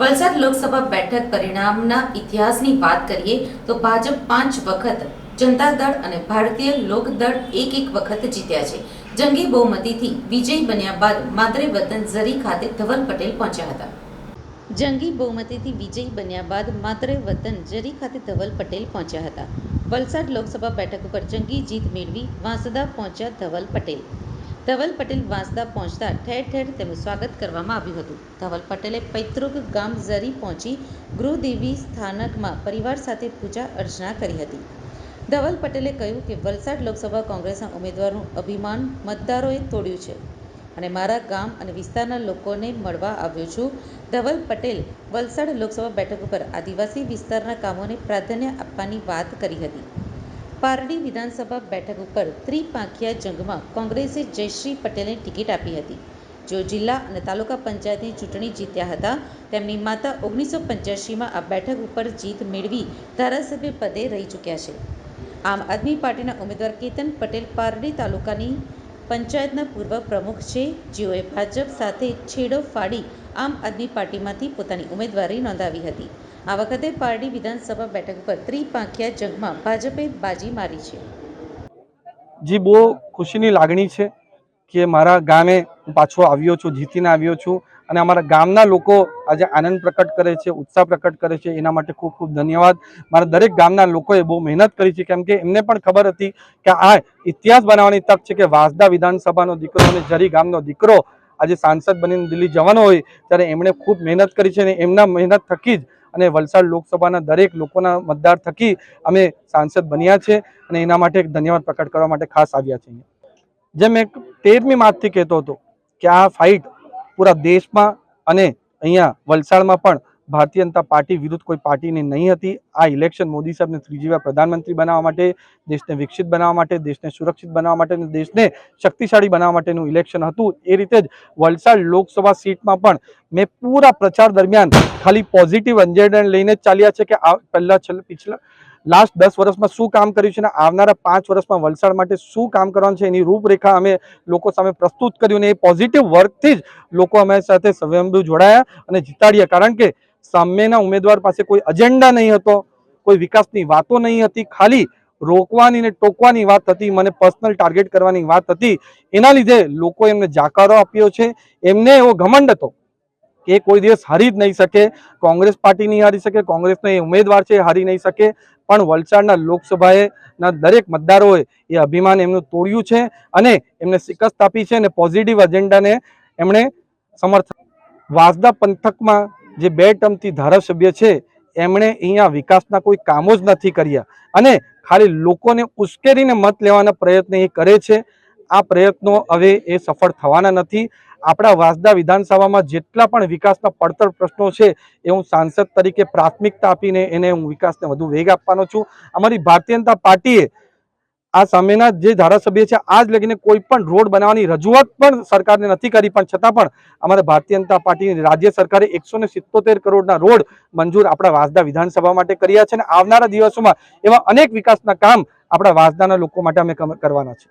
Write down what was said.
વલસાડ લોકસભા બેઠક પરિણામના ઇતિહાસની વાત કરીએ તો ભાજપ પાંચ વખત જનતા દળ અને ભારતીય લોક દળ એક એક વખત જીત્યા છે. જંગી બહુમતીથી વિજય બન્યા બાદ માદરે વતન ઝરી ખાતે ધવલ પટેલ પહોંચ્યા હતા. જંગી બહુમતીથી વિજય બન્યા બાદ માદરે વતન ઝરી ખાતે ધવલ પટેલ પહોંચ્યા હતા. વલસાડ લોકસભા બેઠક ઉપર જંગી જીત મેળવી વાંસદા પહોંચ્યા ધવલ પટેલ. ધવલ પટેલ વાંસદા પહોંચતા ઠેર ઠેર તેમનું સ્વાગત કરવામાં આવ્યું હતું. ધવલ પટેલે પૈતૃક ગામ ઝરી પહોંચી ગૃહદેવી સ્થાનકમાં પરિવાર સાથે પૂજા અર્ચના કરી હતી. ધવલ પટેલે કહ્યું કે વલસાડ લોકસભા કોંગ્રેસના ઉમેદવારનું અભિમાન મતદારોએ તોડ્યું છે અને મારા ગામ અને વિસ્તારના લોકોને મળવા આવ્યો છું. ધવલ પટેલ વલસાડ લોકસભા બેઠક ઉપર આદિવાસી વિસ્તારના કામોને પ્રાધાન્ય આપવાની વાત કરી હતી. પારડી વિધાનસભા બેઠક ઉપર ત્રિપાંખિયા જંગમાં કોંગ્રેસે જયશ્રી પટેલને ટિકિટ આપી હતી. જેઓ જિલ્લા અને તાલુકા પંચાયતની ચૂંટણી જીત્યા હતા, તેમની માતા ઓગણીસો પંચ્યાસીમાં આ બેઠક ઉપર જીત મેળવી ધારાસભ્ય પદે રહી ચૂક્યા છે. આમ આદમી પાર્ટીના ઉમેદવાર કેતન પટેલ પારડી તાલુકાની પંચાયતના પૂર્વ પ્રમુખ છે. જેઓએ ભાજપ સાથે છેડો ફાડી આમ આદમી પાર્ટીમાંથી પોતાની ઉમેદવારી નોંધાવી હતી. આ વખતે પારડી વિધાનસભા બેઠક પર ત્રિપાંખિયા જંગમાં ભાજપે બાજી મારી છે. જી, બહુ ખુશીની લાગણી છે કે મારા ગામે હું પાછો આવ્યો છું, જીતીને આવ્યો છું અને અમારા ગામના લોકો આજે આનંદ પ્રકટ કરે છે, ઉત્સાહ પ્રકટ કરે છે. એના માટે ખૂબ ખૂબ ધન્યવાદ. મારા દરેક ગામના લોકોએ બહુ મહેનત કરી છે, કેમ કે એમને પણ ખબર હતી કે આ ઇતિહાસ બનાવવાની તક છે કે વાંસદા વિધાનસભાનો દીકરો અને જરી ગામનો દીકરો આજે સાંસદ બનીને દિલ્હી જવાનો હોય, ત્યારે એમણે ખૂબ મહેનત કરી છે અને એમના મહેનત થકી જ અને વલસાડ લોકસભાના દરેક લોકોના મતદાર થકી અમે સાંસદ બન્યા છે અને એના માટે એક ધન્યવાદ પ્રકટ કરવા માટે ખાસ આવ્યા છીએ જેમ એક તેરમી માર્ચથી કહેતો હતો કે આ ફાઇટ પૂરા દેશમાં અને અહીંયા વલસાડમાં પણ ભારતીય જનતા પાર્ટી વિરુદ્ધ કોઈ પાર્ટીની નહીં હતી. આ ઇલેક્શન મોદી સાહેબને ત્રીજી વાર પ્રધાનમંત્રી બનાવવા માટે, દેશને વિકસિત બનાવવા માટે, દેશને સુરક્ષિત બનાવવા માટે અને દેશને શક્તિશાળી બનાવવા માટેનું ઇલેક્શન હતું. એ રીતે જ વલસાડ લોકસભા સીટમાં પણ મેં પૂરા પ્રચાર દરમિયાન ખાલી પોઝિટિવ અંજેડન લઈને જ ચાલ્યા છે કે આ પહેલાં છેલ્લા પિછલા લાસ્ટ દસ વર્ષમાં શું કામ કર્યું છે અને આવનારા પાંચ વર્ષમાં વલસાડ માટે શું કામ કરવાનું છે એની રૂપરેખા અમે લોકો સામે પ્રસ્તુત કર્યું અને એ પોઝિટિવ વર્કથી જ લોકો અમારી સાથે સ્વયંભૂ જોડાયા અને જીતાડ્યા. કારણ કે સામેના ઉમેદવાર પાસે કોઈ અજેન્ડા નહીં હતો, કોઈ વિકાસની વાતો નહીં હતી, ખાલી રોકવાની ને ટોકવાની વાત હતી, મને પર્સનલ ટાર્ગેટ કરવાની વાત હતી. એના લીધે લોકો એમને જાકારો આપ્યો છે. એમને એવો ઘમંડ હતો કે કોઈ દિવસ હારી જ નહીં શકે, કોંગ્રેસ પાર્ટી નહીં હારી શકે, કોંગ્રેસનો એ ઉમેદવાર છે હારી નહીં શકે. પણ વલસાડના લોકસભાએ ના દરેક મતદારોએ એ અભિમાન એમનું તોડ્યું છે અને એમને શિકસ્ત આપી છે અને પોઝિટિવ એજન્ડાને એમણે સમર્થન વાંસદા પંથકમાં જે બે ટર્મથી ધારાસભ્ય છે, એમણે અહીંયા વિકાસના કોઈ કામો જ નથી કર્યા. અને ખાલી લોકોને ઉશ્કેરીને મત લેવાના પ્રયત્ન એ કરે છે. આ પ્રયત્નો હવે એ સફળ થવાના નથી. આપણા વાંસદા વિધાનસભામાં જેટલા પણ વિકાસના પડતર પ્રશ્નો છે, એ હું સાંસદ તરીકે પ્રાથમિકતા આપીને એને હું વિકાસને વધુ વેગ આપવાનો છું. અમારી ભારતીય જનતા પાર્ટીએ આ સામેના જે ધારાસભ્ય છે, આજ લગીને કોઈ પણ રોડ બનાવવાની રજૂઆત પણ સરકારને નથી કરી, પણ છતાં પણ અમારે ભારતીય જનતા પાર્ટીની રાજ્ય સરકારે એકસો કરોડના રોડ મંજૂર આપણા વાસદા વિધાનસભા માટે કર્યા છે અને આવનારા દિવસોમાં એવા અનેક વિકાસના કામ આપણા વાંસદાના લોકો માટે અમે કરવાના છે.